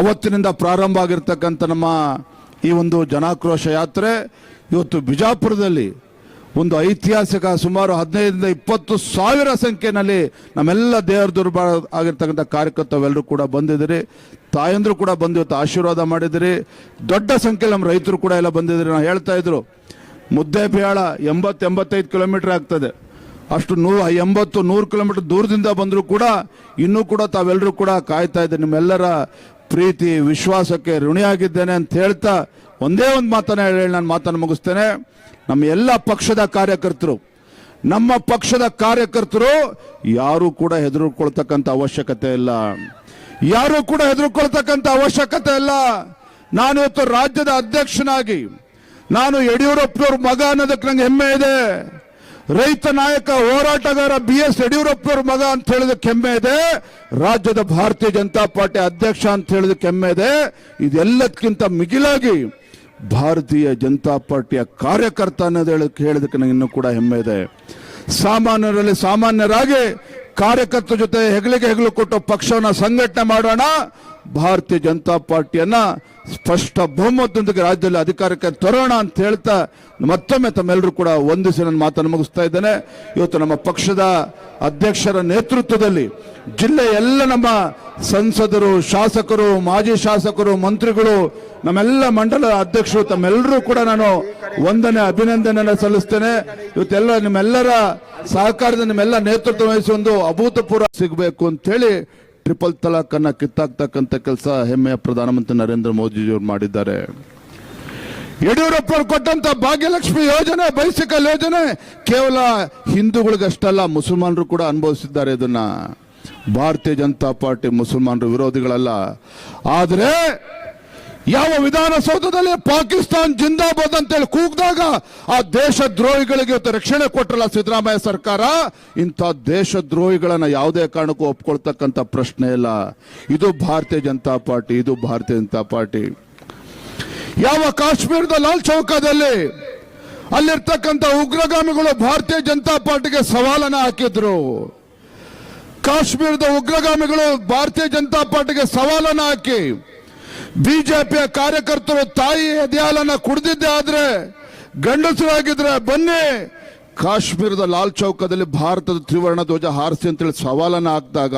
Speaker 1: ಅವತ್ತಿನಿಂದ ಪ್ರಾರಂಭ ಆಗಿರ್ತಕ್ಕಂಥ ನಮ್ಮ ಈ ಒಂದು ಜನಾಕ್ರೋಶ ಯಾತ್ರೆ ಇವತ್ತು ಬಿಜಾಪುರದಲ್ಲಿ ಒಂದು ಐತಿಹಾಸಿಕ ಸುಮಾರು ಹದಿನೈದರಿಂದ ಇಪ್ಪತ್ತು ಸಾವಿರ ಸಂಖ್ಯೆಯಲ್ಲಿ ನಮ್ಮೆಲ್ಲ ದೇವರ ದುರ್ಬಲ ಆಗಿರ್ತಕ್ಕಂಥ ಕಾರ್ಯಕರ್ತವೆಲ್ಲರೂ ಕೂಡ ಬಂದಿದ್ದೀರಿ. ತಾಯಂದರು ಕೂಡ ಬಂದು ಇವತ್ತು ಆಶೀರ್ವಾದ ಮಾಡಿದಿರಿ ದೊಡ್ಡ ಸಂಖ್ಯೆಯಲ್ಲಿ ನಮ್ಮ ರೈತರು ಕೂಡ ಎಲ್ಲ ಬಂದಿದ್ದೀರಿ. ನಾವು ಹೇಳ್ತಾ ಇದ್ರು ಮುದ್ದೇಬಿಹಾಳ ಎಂಬತ್ತು ಎಂಬತ್ತೈದು ಕಿಲೋಮೀಟರ್ ಆಗ್ತದೆ. ಅಷ್ಟು ನೂ, ಎಂಬತ್ತು, ನೂರು ಕಿಲೋಮೀಟರ್ ದೂರದಿಂದ ಬಂದರೂ ಕೂಡ ಇನ್ನೂ ಕೂಡ ತಾವೆಲ್ಲರೂ ಕೂಡ ಕಾಯ್ತಾ ಇದ್ದೀರಿ. ನಿಮ್ಮೆಲ್ಲರ ಪ್ರೀತಿ, ವಿಶ್ವಾಸಕ್ಕೆ ಋಣಿಯಾಗಿದ್ದೇನೆ ಅಂತ ಹೇಳ್ತಾ ಒಂದೇ ಒಂದು ಮಾತನ್ನು ಹೇಳಿ, ನಾನು ಮಾತನ್ನು ಮುಗಿಸ್ತೇನೆ. ನಮ್ಮ ಎಲ್ಲ ಪಕ್ಷದ ಕಾರ್ಯಕರ್ತರು, ನಮ್ಮ ಪಕ್ಷದ ಕಾರ್ಯಕರ್ತರು ಯಾರು ಕೂಡ ಹೆದರ್ಕೊಳ್ತಕ್ಕಂಥ ಅವಶ್ಯಕತೆ ಇಲ್ಲ. ಯಾರು ಕೂಡ ಹೆದರ್ಕೊಳ್ತಕ್ಕಂಥ ಅವಶ್ಯಕತೆ ಇಲ್ಲ. ನಾನು ಇವತ್ತು ರಾಜ್ಯದ ಅಧ್ಯಕ್ಷನಾಗಿ, ನಾನು ಯಡಿಯೂರಪ್ಪನವ್ರ ಮಗ ಅನ್ನೋದಕ್ಕೆ ನಂಗೆ ಹೆಮ್ಮೆ ಇದೆ. ರೈತ ನಾಯಕ ಹೋರಾಟಗಾರ ಬಿ ಎಸ್ ಯಡಿಯೂರಪ್ಪನವ್ರ ಮಗ ಅಂತ ಹೇಳೋದಕ್ಕೆ ಹೆಮ್ಮೆ ಇದೆ. ರಾಜ್ಯದ ಭಾರತೀಯ ಜನತಾ ಪಾರ್ಟಿ ಅಧ್ಯಕ್ಷ ಅಂತ ಹೇಳೋದಕ್ಕೆ ಹೆಮ್ಮೆ ಇದೆ. ಇದೆಲ್ಲದಕ್ಕಿಂತ ಮಿಗಿಲಾಗಿ ಭಾರತೀಯ ಜನತಾ ಪಾರ್ಟಿಯ ಕಾರ್ಯಕರ್ತ ಅನ್ನೋದು ಹೇಳಕ್ಕೆ ಹೇಳೋದಕ್ಕೆ ನನಗೆ ಇನ್ನೂ ಕೂಡ ಹೆಮ್ಮೆ ಇದೆ. ಸಾಮಾನ್ಯರಲ್ಲಿ ಸಾಮಾನ್ಯರಾಗಿ ಕಾರ್ಯಕರ್ತರ ಜೊತೆ ಹೆಗಲಿಗೆ ಹೆಗಲು ಕೊಟ್ಟು ಪಕ್ಷವನ್ನು ಸಂಘಟನೆ ಮಾಡೋಣ ಭಾರತೀಯ ಜನತಾ ಪಾರ್ಟಿಯನ್ನ ಸ್ಪಷ್ಟ ಬಹುಮತದೊಂದಿಗೆ ರಾಜ್ಯದಲ್ಲಿ ಅಧಿಕಾರಕ್ಕೆ ತರೋಣ ಅಂತ ಹೇಳ್ತಾ ಮತ್ತೊಮ್ಮೆ ತಮ್ಮೆಲ್ಲರೂ ಕೂಡ ವಂದಿಸಿ ನನ್ನ ಮಾತನ್ನು ಮುಗಿಸ್ತಾ ಇದ್ದೇನೆ. ಇವತ್ತು ನಮ್ಮ ಪಕ್ಷದ ಅಧ್ಯಕ್ಷರ ನೇತೃತ್ವದಲ್ಲಿ ಜಿಲ್ಲೆ ಎಲ್ಲ ನಮ್ಮ ಸಂಸದರು, ಶಾಸಕರು, ಮಾಜಿ ಶಾಸಕರು, ಮಂತ್ರಿಗಳು, ನಮ್ಮೆಲ್ಲ ಮಂಡಲ ಅಧ್ಯಕ್ಷರು ತಮ್ಮೆಲ್ಲರೂ ಕೂಡ ನಾನು ಒಂದನೇ ಅಭಿನಂದನೆ ಸಲ್ಲಿಸ್ತೇನೆ. ಇವತ್ತೆಲ್ಲ ನಿಮ್ಮೆಲ್ಲರ ಸಹಕಾರದ ನಿಮ್ಮೆಲ್ಲ ನೇತೃತ್ವ ವಹಿಸಿ ಒಂದು ಅಭೂತಪೂರ್ವ ಸಿಗಬೇಕು ಅಂತ ಹೇಳಿ ಟ್ರಿಪಲ್ ತಲಾಖ್ ಅನ್ನ ಕಿತ್ತಾಕ್ತಕ್ಕಂಥ ಕೆಲಸ ಹೆಮ್ಮೆಯ ಪ್ರಧಾನಮಂತ್ರಿ ನರೇಂದ್ರ ಮೋದಿಜಿಯವರು ಮಾಡಿದ್ದಾರೆ. ಯಡಿಯೂರಪ್ಪ ಕೊಟ್ಟಂತ ಭಾಗ್ಯಲಕ್ಷ್ಮಿ ಯೋಜನೆ, ಬೈಸಿಕಲ್ ಯೋಜನೆ ಕೇವಲ ಹಿಂದೂಗಳಿಗಷ್ಟಲ್ಲ, ಮುಸಲ್ಮಾನರು ಕೂಡ ಅನುಭವಿಸಿದ್ದಾರೆ ಇದನ್ನ. ಭಾರತೀಯ ಜನತಾ ಪಾರ್ಟಿ ಮುಸಲ್ಮಾನರು ವಿರೋಧಿಗಳಲ್ಲ. ಆದರೆ ಯಾವ ವಿಧಾನಸೌಧದಲ್ಲಿ ಪಾಕಿಸ್ತಾನ್ ಜಿಂದಾಬಾದ್ ಅಂತೇಳಿ ಕೂಗಿದಾಗ ಆ ದೇಶ ದ್ರೋಹಿಗಳಿಗೆ ರಕ್ಷಣೆ ಕೊಟ್ಟರಲ್ಲ ಸಿದ್ದರಾಮಯ್ಯ ಸರ್ಕಾರ? ಇಂಥ ದೇಶ ದ್ರೋಹಿಗಳನ್ನ ಯಾವುದೇ ಕಾರಣಕ್ಕೂ ಒಪ್ಕೊಳ್ತಕ್ಕಂಥ ಪ್ರಶ್ನೆ ಇಲ್ಲ. ಇದು ಭಾರತೀಯ ಜನತಾ ಪಾರ್ಟಿ, ಇದು ಭಾರತೀಯ ಜನತಾ ಪಾರ್ಟಿ. ಯಾವ ಕಾಶ್ಮೀರದ ಲಾಲ್ ಚೌಕದಲ್ಲಿ ಅಲ್ಲಿರ್ತಕ್ಕಂಥ ಉಗ್ರಗಾಮಿಗಳು ಭಾರತೀಯ ಜನತಾ ಪಾರ್ಟಿಗೆ ಸವಾಲನ್ನ ಹಾಕಿದ್ರು. ಕಾಶ್ಮೀರದ ಉಗ್ರಗಾಮಿಗಳು ಭಾರತೀಯ ಜನತಾ ಪಾರ್ಟಿಗೆ ಸವಾಲನ್ನ ಹಾಕಿ ಬಿಜೆಪಿಯ ಕಾರ್ಯಕರ್ತರು ತಾಯಿ ಎದೆಯಾಲನ್ನ ಕುಡಿದಿದ್ದೆ ಆದ್ರೆ ಗಂಡಸರಾಗಿದ್ರೆ ಬನ್ನಿ. ಕಾಶ್ಮೀರದ ಲಾಲ್ ಚೌಕದಲ್ಲಿ ಭಾರತದ ತ್ರಿವರ್ಣ ಧ್ವಜ ಹಾರಿಸಿ ಅಂತೇಳಿ ಸವಾಲನ್ನ ಹಾಕಿದಾಗ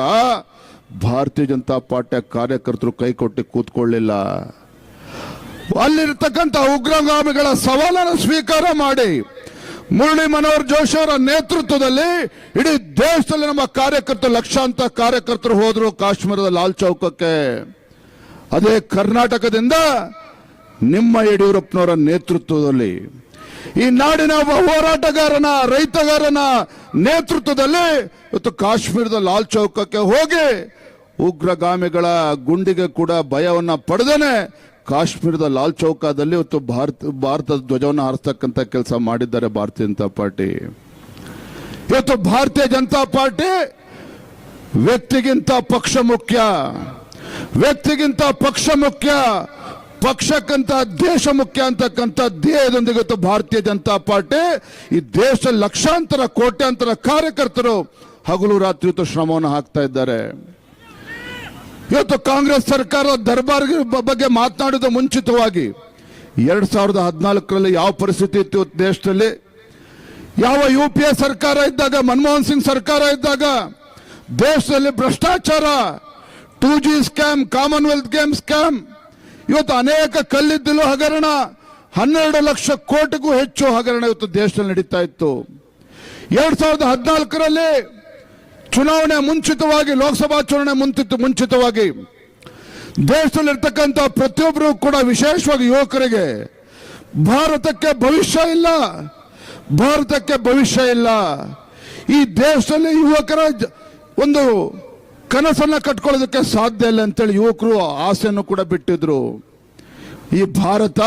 Speaker 1: ಭಾರತೀಯ ಜನತಾ ಪಾರ್ಟಿಯ ಕಾರ್ಯಕರ್ತರು ಕೈ ಕೊಟ್ಟು ಕೂತ್ಕೊಳ್ಳಿಲ್ಲ. ಅಲ್ಲಿರ್ತಕ್ಕಂಥ ಉಗ್ರಗಾಮಿಗಳ ಸವಾಲನ್ನು ಸ್ವೀಕಾರ ಮಾಡಿ ಮುರಳಿ ಮನೋಹರ್ ಜೋಶಿ ಅವರ ನೇತೃತ್ವದಲ್ಲಿ ಇಡೀ ದೇಶದಲ್ಲಿ ನಮ್ಮ ಕಾರ್ಯಕರ್ತರು ಲಕ್ಷಾಂತರ ಕಾರ್ಯಕರ್ತರು ಹೋದ್ರು ಕಾಶ್ಮೀರದ ಲಾಲ್ ಚೌಕಕ್ಕೆ. ಅದೇ ಕರ್ನಾಟಕದಿಂದ ನಿಮ್ಮ ಯಡಿಯೂರಪ್ಪನವರ ನೇತೃತ್ವದಲ್ಲಿ ಈ ನಾಡಿನ ಹೋರಾಟಗಾರನ, ರೈತಗಾರನ ನೇತೃತ್ವದಲ್ಲಿ ಇವತ್ತು ಕಾಶ್ಮೀರದ ಲಾಲ್ ಚೌಕಕ್ಕೆ ಹೋಗಿ ಉಗ್ರಗಾಮಿಗಳ ಗುಂಡಿಗೆ ಕೂಡ ಭಯವನ್ನು ಪಡೆದೇನೆ ಕಾಶ್ಮೀರದ ಲಾಲ್ ಚೌಕದಲ್ಲಿ ಇವತ್ತು ಭಾರತ, ಭಾರತದ ಧ್ವಜವನ್ನು ಹಾರಿಸ್ತಕ್ಕಂಥ ಕೆಲಸ ಮಾಡಿದ್ದಾರೆ ಭಾರತೀಯ ಜನತಾ ಪಾರ್ಟಿ. ಇವತ್ತು ಭಾರತೀಯ ಜನತಾ ಪಾರ್ಟಿ ವ್ಯಕ್ತಿಗಿಂತ ಪಕ್ಷ ಮುಖ್ಯ. ವ್ಯಕ್ತಿಗಿಂತ ಪಕ್ಷ ಮುಖ್ಯ, ಪಕ್ಷಕ್ಕಂತ ದೇಶ ಮುಖ್ಯ ಅಂತಕ್ಕಂಥ ಧ್ಯೇಯದೊಂದಿಗೆ ಇವತ್ತು ಭಾರತೀಯ ಜನತಾ ಪಾರ್ಟಿ, ಈ ದೇಶ ಲಕ್ಷಾಂತರ ಕೋಟ್ಯಾಂತರ ಕಾರ್ಯಕರ್ತರು ಹಗಲು ರಾತ್ರಿ ಇವತ್ತು ಶ್ರಮವನ್ನು ಹಾಕ್ತಾ ಇದ್ದಾರೆ. ಇವತ್ತು ಕಾಂಗ್ರೆಸ್ ಸರ್ಕಾರ ದರ್ಬಾರ್ ಬಗ್ಗೆ ಮಾತನಾಡಿದ ಮುಂಚಿತವಾಗಿ, ಎರಡ್ ಸಾವಿರದ ಹದಿನಾಲ್ಕರಲ್ಲಿ ಯಾವ ಪರಿಸ್ಥಿತಿ ಇತ್ತು ದೇಶದಲ್ಲಿ? ಯಾವ ಯು ಪಿ ಎ ಸರ್ಕಾರ ಇದ್ದಾಗ, ಮನಮೋಹನ್ ಸಿಂಗ್ ಸರ್ಕಾರ ಇದ್ದಾಗ, ದೇಶದಲ್ಲಿ ಭ್ರಷ್ಟಾಚಾರ two G scam commonwealth game scam ಇವತ್ತು ಅನೇಕ ಕಲ್ಲಿದ್ದಲು ಹಗರಣ. ಹನ್ನೆರಡು ಲಕ್ಷ ಕೋಟಿಗೂ ಹೆಚ್ಚು ಹಗರಣ ಇವತ್ತು ದೇಶದಲ್ಲಿ ನಡೀತಾ ಇತ್ತು. ಎರಡ್ ಸಾವಿರದ ಹದಿನಾಲ್ಕರಲ್ಲಿ ಚುನಾವಣೆ ಮುಂಚಿತವಾಗಿ, ಲೋಕಸಭಾ ಚುನಾವಣೆ ಮುಂಚಿತ, ಮುಂಚಿತವಾಗಿ ದೇಶದಲ್ಲಿರ್ತಕ್ಕಂಥ ಪ್ರತಿಯೊಬ್ಬರು ಕೂಡ, ವಿಶೇಷವಾಗಿ ಯುವಕರಿಗೆ ಭಾರತಕ್ಕೆ ಭವಿಷ್ಯ ಇಲ್ಲ. ಭಾರತಕ್ಕೆ ಭವಿಷ್ಯ ಇಲ್ಲ. ಈ ದೇಶದಲ್ಲಿ ಯುವಕರ ಒಂದು ಕನಸನ್ನ ಕಟ್ಕೊಳ್ಳೋದಕ್ಕೆ ಸಾಧ್ಯ ಇಲ್ಲ ಅಂತೇಳಿ ಯುವಕರು ಆಸೆಯನ್ನು ಕೂಡ ಬಿಟ್ಟಿದ್ರು. ಈ ಭಾರತ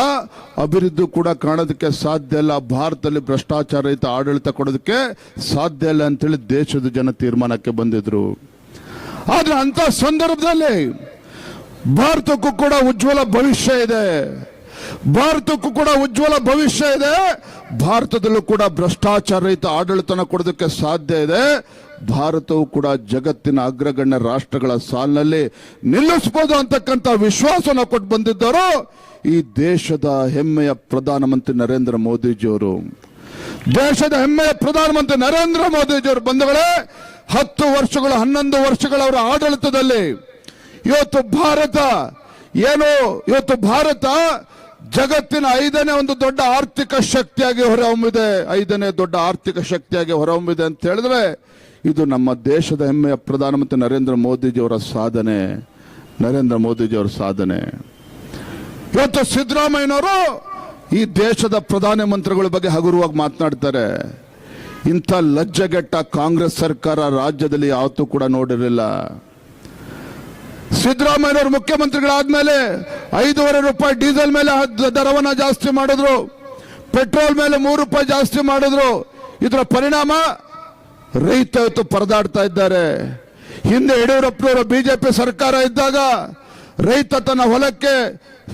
Speaker 1: ಅಭಿವೃದ್ಧಿ ಕೂಡ ಕಾಣೋದಕ್ಕೆ ಸಾಧ್ಯ ಇಲ್ಲ. ಭಾರತದಲ್ಲಿ ಭ್ರಷ್ಟಾಚಾರ ರಹಿತ ಆಡಳಿತ ಕೊಡೋದಕ್ಕೆ ಸಾಧ್ಯ ಇಲ್ಲ ಅಂತೇಳಿ ದೇಶದ ಜನ ತೀರ್ಮಾನಕ್ಕೆ ಬಂದಿದ್ರು. ಆದ್ರೆ ಅಂತ ಸಂದರ್ಭದಲ್ಲಿ ಭಾರತಕ್ಕೂ ಕೂಡ ಉಜ್ವಲ ಭವಿಷ್ಯ ಇದೆ. ಭಾರತಕ್ಕೂ ಕೂಡ ಉಜ್ವಲ ಭವಿಷ್ಯ ಇದೆ. ಭಾರತದಲ್ಲೂ ಕೂಡ ಭ್ರಷ್ಟಾಚಾರ ರಹಿತ ಆಡಳಿತನ ಕೊಡೋದಕ್ಕೆ ಸಾಧ್ಯ ಇದೆ. ಭಾರತವು ಕೂಡ ಜಗತ್ತಿನ ಅಗ್ರಗಣ್ಯ ರಾಷ್ಟ್ರಗಳ ಸಾಲಿನಲ್ಲಿ ನಿಲ್ಲಿಸಬಹುದು ಅಂತಕ್ಕಂಥ ವಿಶ್ವಾಸನ ಕೊಟ್ಟು ಬಂದಿದ್ದರು. ಈ ದೇಶದ ಹೆಮ್ಮೆಯ ಪ್ರಧಾನಮಂತ್ರಿ ನರೇಂದ್ರ ಮೋದಿಜಿಯವರು. ದೇಶದ ಹೆಮ್ಮೆಯ ಪ್ರಧಾನಮಂತ್ರಿ ನರೇಂದ್ರ ಮೋದಿಜಿಯವರು ಬಂಧುಗಳೇ, ಹತ್ತು ವರ್ಷಗಳು, ಹನ್ನೊಂದು ವರ್ಷಗಳ ಅವರ ಆಡಳಿತದಲ್ಲಿ ಇವತ್ತು ಭಾರತ, ಏನು, ಇವತ್ತು ಭಾರತ ಜಗತ್ತಿನ ಐದನೇ ಒಂದು ದೊಡ್ಡ ಆರ್ಥಿಕ ಶಕ್ತಿಯಾಗಿ ಹೊರಹೊಮ್ಮಿದೆ. ಐದನೇ ದೊಡ್ಡ ಆರ್ಥಿಕ ಶಕ್ತಿಯಾಗಿ ಹೊರಹೊಮ್ಮಿದೆ ಅಂತ ಹೇಳಿದ್ರೆ ಇದು ನಮ್ಮ ದೇಶದ ಹೆಮ್ಮೆಯ ಪ್ರಧಾನಮಂತ್ರಿ ನರೇಂದ್ರ ಮೋದಿಜಿಯವರ ಸಾಧನೆ. ನರೇಂದ್ರ ಮೋದಿಜಿಯವರ ಸಾಧನೆ. ಇವತ್ತು ಸಿದ್ದರಾಮಯ್ಯನವರು ಈ ದೇಶದ ಪ್ರಧಾನ ಮಂತ್ರಿಗಳ ಬಗ್ಗೆ ಹಗುರವಾಗಿ ಮಾತನಾಡ್ತಾರೆ. ಇಂಥ ಲಜ್ಜೆಗೆಟ್ಟ ಕಾಂಗ್ರೆಸ್ ಸರ್ಕಾರ ರಾಜ್ಯದಲ್ಲಿ ಯಾವತ್ತೂ ಕೂಡ ನೋಡಿರಲಿಲ್ಲ. ಸಿದ್ದರಾಮಯ್ಯನವರು ಮುಖ್ಯಮಂತ್ರಿಗಳಾದ್ಮೇಲೆ ಐದೂವರೆ ರೂಪಾಯಿ ಡೀಸೆಲ್ ಮೇಲೆ ದರವನ್ನ ಜಾಸ್ತಿ ಮಾಡಿದ್ರು. ಪೆಟ್ರೋಲ್ ಮೇಲೆ ಮೂರು ರೂಪಾಯಿ ಜಾಸ್ತಿ ಮಾಡಿದ್ರು. ಇದರ ಪರಿಣಾಮ ರೈತ ಇವತ್ತು ಪರದಾಡ್ತಾ ಇದ್ದಾರೆ. ಹಿಂದೆ ಯಡಿಯೂರಪ್ಪನವರು ಬಿಜೆಪಿ ಸರ್ಕಾರ ಇದ್ದಾಗ ರೈತ ತನ್ನ ಹೊಲಕ್ಕೆ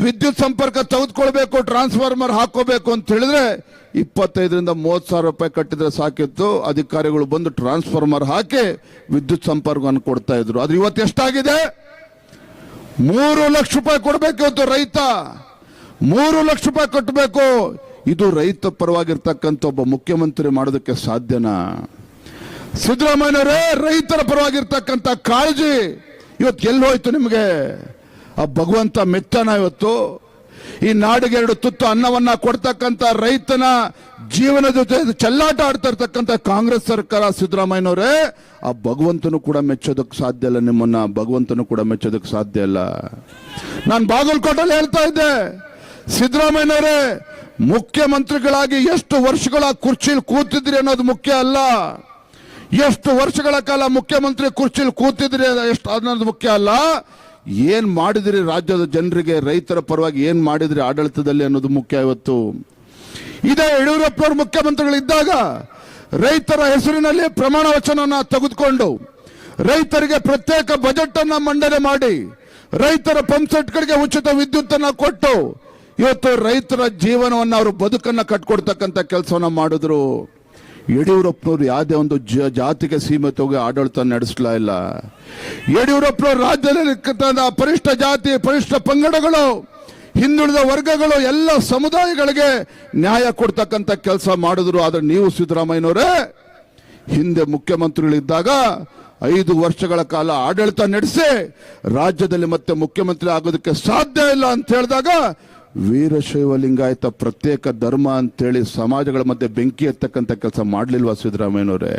Speaker 1: ವಿದ್ಯುತ್ ಸಂಪರ್ಕ ತೆಗೆದುಕೊಳ್ಬೇಕು, ಟ್ರಾನ್ಸ್ಫಾರ್ಮರ್ ಹಾಕೋಬೇಕು ಅಂತ ಹೇಳಿದ್ರೆ ಇಪ್ಪತ್ತೈದರಿಂದ ಮೂವತ್ತು ಸಾವಿರ ರೂಪಾಯಿ ಕಟ್ಟಿದ್ರೆ ಸಾಕಿತ್ತು. ಅಧಿಕಾರಿಗಳು ಬಂದು ಟ್ರಾನ್ಸ್ಫಾರ್ಮರ್ ಹಾಕಿ ವಿದ್ಯುತ್ ಸಂಪರ್ಕವನ್ನು ಕೊಡ್ತಾ ಇದ್ರು. ಆದ್ರೆ ಇವತ್ತು ಎಷ್ಟಾಗಿದೆ? ಮೂರು ಲಕ್ಷ ರೂಪಾಯಿ ಕೊಡಬೇಕು ಅಂತ ರೈತ. ಮೂರು ಲಕ್ಷ ರೂಪಾಯಿ ಕಟ್ಟಬೇಕು. ಇದು ರೈತ ಪರವಾಗಿರ್ತಕ್ಕಂಥ ಒಬ್ಬ ಮುಖ್ಯಮಂತ್ರಿ ಮಾಡೋದಕ್ಕೆ ಸಾಧ್ಯನಾ? ಸಿದ್ದರಾಮಯ್ಯವರೇ ರೈತರ ಪರವಾಗಿರ್ತಕ್ಕಂಥ ಕಾಳಜಿ ಇವತ್ತು ಎಲ್ಲಿ ಹೋಯ್ತು ನಿಮಗೆ? ಆ ಭಗವಂತ ಮೆತ್ತನ ಇವತ್ತು. ಈ ನಾಡಿಗೆ ಎರಡು ತುತ್ತು ಅನ್ನವನ್ನ ಕೊಡ್ತಕ್ಕಂತ ರೈತನ ಜೀವನ ಜೊತೆ ಚೆಲ್ಲಾಟ ಆಡ್ತಾ ಇರ್ತಕ್ಕಂಥ ಕಾಂಗ್ರೆಸ್ ಸರ್ಕಾರ, ಸಿದ್ದರಾಮಯ್ಯನವರೇ, ಆ ಭಗವಂತನು ಕೂಡ ಮೆಚ್ಚೋದಕ್ಕೆ ಸಾಧ್ಯ ಇಲ್ಲ ನಿಮ್ಮನ್ನ. ಭಗವಂತನು ಕೂಡ ಮೆಚ್ಚೋದಕ್ಕೆ ಸಾಧ್ಯ ಇಲ್ಲ. ನಾನು ಬಾಗಲಕೋಟಲ್ಲಿ ಹೇಳ್ತಾ ಇದ್ದೆ. ಸಿದ್ದರಾಮಯ್ಯನವರೇ, ಮುಖ್ಯಮಂತ್ರಿಗಳಾಗಿ ಎಷ್ಟು ವರ್ಷಗಳ ಕುರ್ಚಿಲಿ ಕೂತಿದ್ರಿ ಅನ್ನೋದು ಮುಖ್ಯ ಅಲ್ಲ. ಎಷ್ಟು ವರ್ಷಗಳ ಕಾಲ ಮುಖ್ಯಮಂತ್ರಿ ಕುರ್ಚಿಲಿ ಕೂತಿದ್ರಿ ಎಷ್ಟು ಅನ್ನೋದು ಮುಖ್ಯ ಅಲ್ಲ. ಏನ್ ಮಾಡಿದ್ರಿ ರಾಜ್ಯದ ಜನರಿಗೆ, ರೈತರ ಪರವಾಗಿ ಏನು ಮಾಡಿದ್ರಿ ಆಡಳಿತದಲ್ಲಿ ಅನ್ನೋದು ಮುಖ್ಯ ಇವತ್ತು. ಇದೇ ಯಡಿಯೂರಪ್ಪನವರು ಮುಖ್ಯಮಂತ್ರಿಗಳಿದ್ದಾಗ ರೈತರ ಹೆಸರಿನಲ್ಲಿ ಪ್ರಮಾಣ ವಚನ ತೆಗೆದುಕೊಂಡು ರೈತರಿಗೆ ಪ್ರತ್ಯೇಕ ಬಜೆಟ್ ಅನ್ನ ಮಂಡನೆ ಮಾಡಿ ರೈತರ ಪಂಪ್ಸೆಟ್ಗಳಿಗೆ ಉಚಿತ ವಿದ್ಯುತ್ ಅನ್ನ ಕೊಟ್ಟು ಇವತ್ತು ರೈತರ ಜೀವನವನ್ನು ಅವರು ಬದುಕನ್ನ ಕಟ್ಕೊಡ್ತಕ್ಕಂಥ ಕೆಲಸವನ್ನ ಮಾಡಿದ್ರು. ಯಡಿಯೂರಪ್ಪನವರು ಯಾವುದೇ ಒಂದು ಜ- ಜಾತಿಗೆ ಸೀಮಿತವಾಗಿ ಆಡಳಿತ ನಡೆಸಲಾ ಇಲ್ಲ. ಯಡಿಯೂರಪ್ಪನವರು ರಾಜ್ಯದಲ್ಲಿ ಪರಿಷ್ಠ ಜಾತಿ, ಪರಿಷ್ಠ ಪಂಗಡಗಳು, ಹಿಂದುಳಿದ ವರ್ಗಗಳು, ಎಲ್ಲ ಸಮುದಾಯಗಳಿಗೆ ನ್ಯಾಯ ಕೊಡ್ತಕ್ಕಂಥ ಕೆಲಸ ಮಾಡಿದ್ರು. ಆದರೆ ನೀವು ಸಿದ್ದರಾಮಯ್ಯನವರೇ, ಹಿಂದೆ ಮುಖ್ಯಮಂತ್ರಿಗಳಿದ್ದಾಗ ಐದು ವರ್ಷಗಳ ಕಾಲ ಆಡಳಿತ ನಡೆಸಿ, ರಾಜ್ಯದಲ್ಲಿ ಮತ್ತೆ ಮುಖ್ಯಮಂತ್ರಿ ಆಗೋದಕ್ಕೆ ಸಾಧ್ಯ ಇಲ್ಲ ಅಂತ ಹೇಳಿದಾಗ ವೀರಶೈವ ಲಿಂಗಾಯತ ಪ್ರತ್ಯೇಕ ಧರ್ಮ ಅಂತೇಳಿ ಸಮಾಜಗಳ ಮಧ್ಯೆ ಬೆಂಕಿ ಎತ್ತಕ್ಕಂಥ ಕೆಲಸ ಮಾಡ್ಲಿಲ್ವಾ ಸಿದ್ದರಾಮಯ್ಯನವರೇ?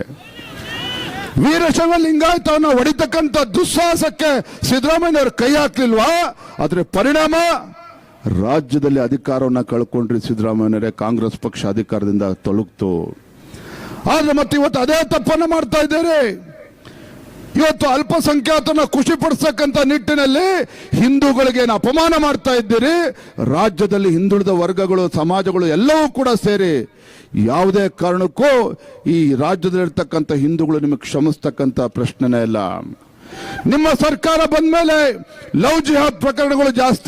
Speaker 1: ವೀರಶೈವ ಲಿಂಗಾಯತವನ್ನ ಹೊಡಿತಕ್ಕಂಥ ದುಸ್ಸಾಹಸಕ್ಕೆ ಸಿದ್ದರಾಮಯ್ಯನವರು ಕೈ ಹಾಕ್ಲಿಲ್ವಾ? ಆದರೆ ಪರಿಣಾಮ? ರಾಜ್ಯದಲ್ಲಿ ಅಧಿಕಾರವನ್ನ ಕಳ್ಕೊಂಡ್ರಿ ಸಿದ್ದರಾಮಯ್ಯನವರೇ, ಕಾಂಗ್ರೆಸ್ ಪಕ್ಷ ಅಧಿಕಾರದಿಂದ ತೊಲಗ್ತು ಆದ್ರೆ ಮತ್ತೆ ಇವತ್ತು ಅದೇ ತಪ್ಪನ್ನು ಮಾಡ್ತಾ ಇದ್ದೀರಿ. ಇವತ್ತು ಅಲ್ಪಸಂಖ್ಯಾತನ ಖುಷಿ ಪಡಿಸ್ತಕ್ಕಂಥ ನಿಟ್ಟಿನಲ್ಲಿ ಹಿಂದೂಗಳಿಗೆ ಏನು ಅಪಮಾನ ಮಾಡ್ತಾ ಇದ್ದೀರಿ? ರಾಜ್ಯದಲ್ಲಿ ಹಿಂದುಳಿದ ವರ್ಗಗಳು, ಸಮಾಜಗಳು ಎಲ್ಲವೂ ಕೂಡ ಸೇರಿ ಯಾವುದೇ ಕಾರಣಕ್ಕೂ ಈ ರಾಜ್ಯದಲ್ಲಿರ್ತಕ್ಕಂಥ ಹಿಂದೂಗಳು ನಿಮಗೆ ಕ್ಷಮಿಸ್ತಕ್ಕಂಥ ಪ್ರಶ್ನೆನೇ ಇಲ್ಲ. ನಿಮ್ಮ ಸರ್ಕಾರ ಬಂದ ಮೇಲೆ ಲವ್ ಜಿಹಾದ್ ಪ್ರಕರಣಗಳು ಜಾಸ್ತಿ